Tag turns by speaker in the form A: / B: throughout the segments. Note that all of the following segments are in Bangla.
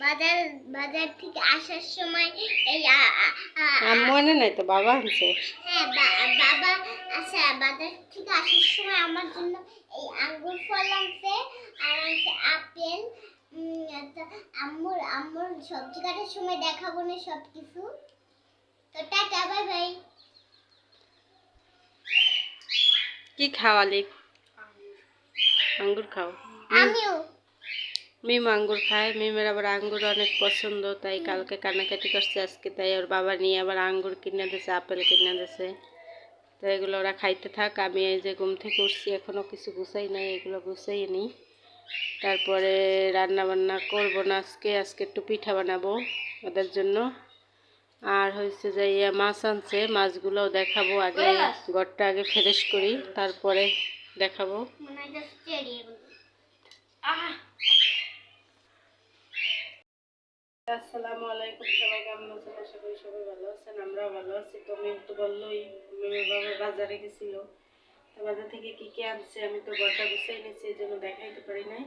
A: বাজার বাজার থেকে আসার সময় এই
B: আনে নাই তো? বাবা আনছে?
A: হ্যাঁ বাবা আচ্ছা বাজার থেকে আসার সময় আমার জন্য এই আঙ্গুর ফল আনছে আর আনছে আপেল। আম্মুর আম্মুর সবজি কাটার সময় দেখাবো না সব কিছু তো টাটা বাই বাই।
B: কি খাওয়ালি? আঙ্গুর খাও।
A: আমিও।
B: মিম আঙ্গুর খায়। মিমের আবার আঙ্গুর অনেক পছন্দ তাই কালকে কান্নাকাটি করছে আজকে তাই ওর বাবা নিয়ে আবার আঙ্গুর কিনে দিয়েছে আপেল কিনে দিয়েছে। তো এগুলো ওরা খাইতে থাক আমি এই যে ঘুম থেকে উঠছি এখনও কিছু গুছাই নাই এগুলো গুছাই নিই তারপরে রান্না বান্না করব না আজকে আজকে একটু পিঠা বানাবো ওদের জন্য। আর হয়েছে যে ইয়ে মাছ আনছে মাছগুলোও দেখাবো আগে ঘরটা আগে ফ্রেশ করি তারপরে দেখাবো।
A: আহ!
B: আসসালামু আলাইকুম, সবাই কেমন আছেন? আশা করি সবাই ভালো আছেন, আমরাও ভালো আছি। তো মিম তো বললোই মিমের বাবা বাজারে গেছিল। তো বাজার থেকে কি কি আনছে, আমি তো ঘরটা গুছাই নিচ্ছি এই জন্য দেখাইতে পারি নাই।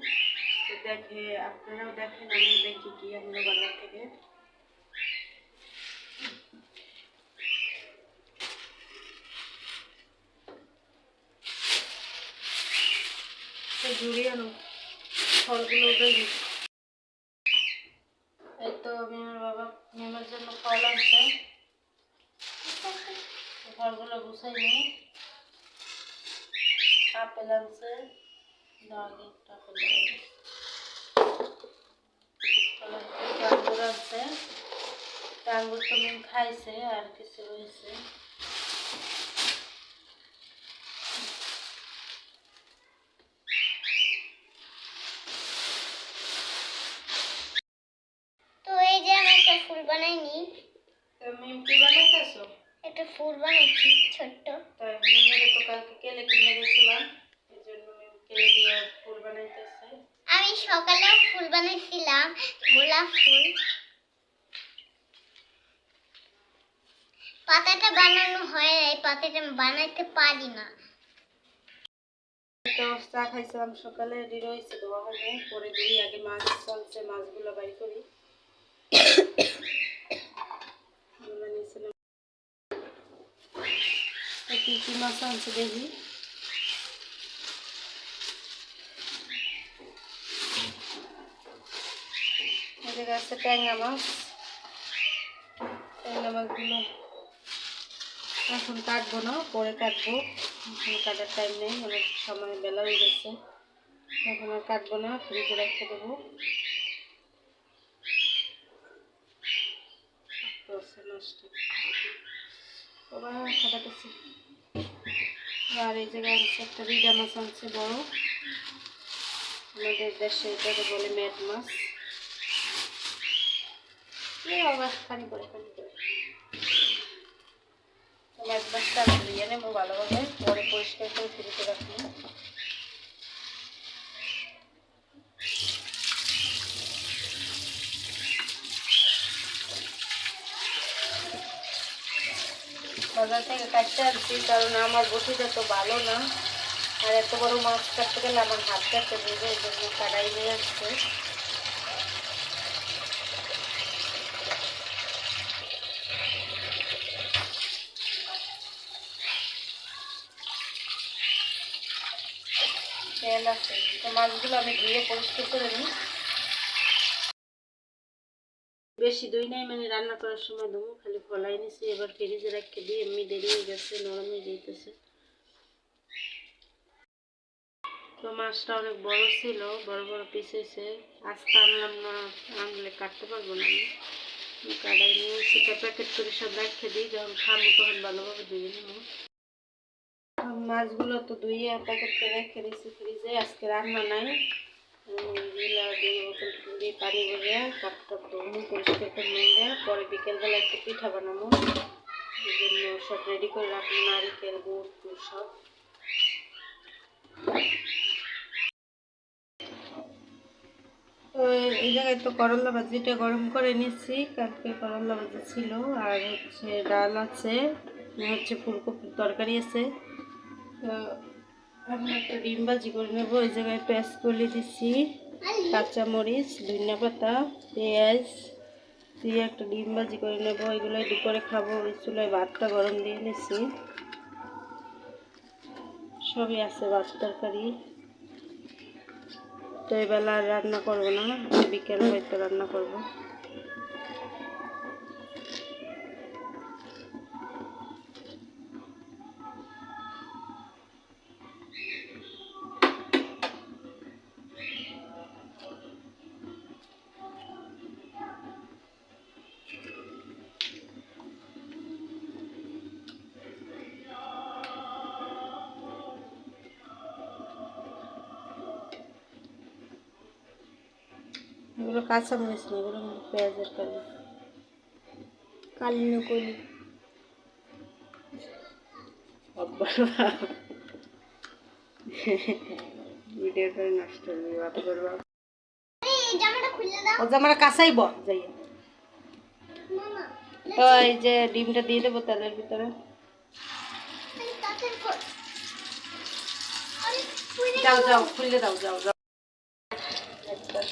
B: তো দেখে, আপনারাও দেখেন আমি দেখি কি আনলো বাজার থেকে। জুড়ি আনো, ফলগুলো গেছে এই তো মিমের বাবা, মিমের জন্য ফল আনছে। তো ফলগুলো গুছাই নিই আপেল আনছে। দাও আপেল তো মিম খাইছে, আর কিছু রয়েছে
A: তো এই যে আমি একটা ফুল বানাইনি।
B: বানাইতেছো?
A: একটা ফুল বানাইছি ছোট্ট।
B: তাই মিমের তো কালকে কেলে কিনে গেছিলাম এই জন্য মিম কেলে দিয়ে ফুল বানাইতেছে।
A: আমি সকালেও ফুল বানাইছিলাম গোলাপ ফুল। পাতাটা বানানো হয় নাই পাতাটা বানাইতে পারি না।
B: তো চা খাইছিলাম সকালে রেডি রয়েছে ধোয়া হবে পরে দিই আগে মাছ চলছে মাছগুলো বাই করি এগুলো নিয়েছিলাম। তো কি কি মাছ আনছে দেখি এদিকে আছে ট্যাংরা মাছ ট্যাংরা মাছগুলো এখন কাটবো না পরে কাটবো এখন কাটার টাইম নেই অনেক সময় বেলা হয়ে গেছে এখন আর কাটবো না ফ্রিজে রেখে দেবো নষ্ট বাবা কাটাতেছি আর এই জায়গায় আনছে একটা রিডা মাছ আনছে বড়। আমাদের দেশে এটাকে বলে ম্যাট মাছ। খানি করে খানি করে। একবার চাল ধুয়ে নেব ভালোভাবে, পরে পরিষ্কার করে ফ্রিজে রাখব। বাজার থেকে কাটতে কারণ আমার বটিটা তো ভালো না। আর এত বড় মাছ কাটতে গেলে আমার হাত কাটতে এই জন্য কাটাই নিয়ে আসছে। মাছগুলো আমি ধুয়ে পরিষ্কার করে নিই। বেশি দই নাই মানে রান্না করার সময় দেবো খালি ফলাই নিছি, এবার ফ্রিজে রেখে দিই, এমনি দেরি হয়ে গেছে নরম হয়ে যেতেছে তো মাছটা অনেক বড় ছিল, বড় বড় পিস হয়েছে আনলাম না, আনলে কাটতে পারব না আমি। কাটাই নিয়ে সেটা প্যাকেট করে সব রেখে দিই, যখন খাব তখন ভালোভাবে ধুয়ে নেব। মাছগুলো তো ধুয়ে প্যাকেট করে রেখে দিয়েছি ফ্রিজে আজকে রান্না নাই। জিলা দিয়ে দিয়ে পানি ভরে পরিষ্কার করে নিয়ে পরে বিকেলবেলা একটু পিঠা বানাবো এই জন্য সব রেডি করে রাখব নারিকেল গুড় সব এই জায়গায় তো করলা ভাজিটা গরম করে নিচ্ছি। কালকে করলা ভাজি ছিল, আর হচ্ছে ডাল আছে হচ্ছে ফুলকপির তরকারি আছে। আমি একটা ডিম ভাজি করে নেব। এই জায়গায় পেঁয়াজ কলি দিচ্ছি কাঁচামরিচ, ধনিয়া পাতা, পেঁয়াজ দিয়ে একটা ডিম ভাজি করে নেব। এগুলো দুপুরে খাব। ওই চুলায় ভাতটা গরম দিয়ে নিচ্ছি সবই আছে ভাত তরকারি। তো এবেলা আর রান্না করব না বিকেল হয়তো রান্না করব। এগুলো কাঁচামরিচ না এগুলো পেঁয়াজের কালি
C: কালিনো কলি।
B: ভিডিওটা নষ্ট হবে বাপ করব
C: এই জামাটা খুলে দাও।
B: ও জামাটা কাঁচাই বল যাই।
C: না না
B: তো এই যে ডিমটা দিয়ে দেবো তেলের ভিতরে। যাও যাও খুলে দাও যাও যাও।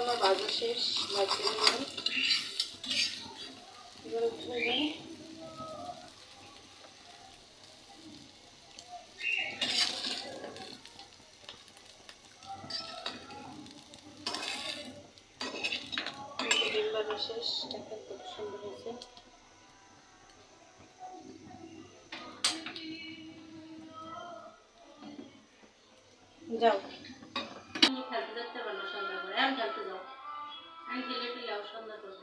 B: আমার বাজা শেষ বাজতে দিলাম এবার উঠে দিই এই যে ডিম বাজা শেষ, দেখেন যাও। আমি খেলে টেলে সন্ধ্যা করে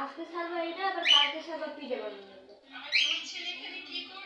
C: আজকে সারবো এটা আবার কালকে সারবো পিঠে বানাবো আমি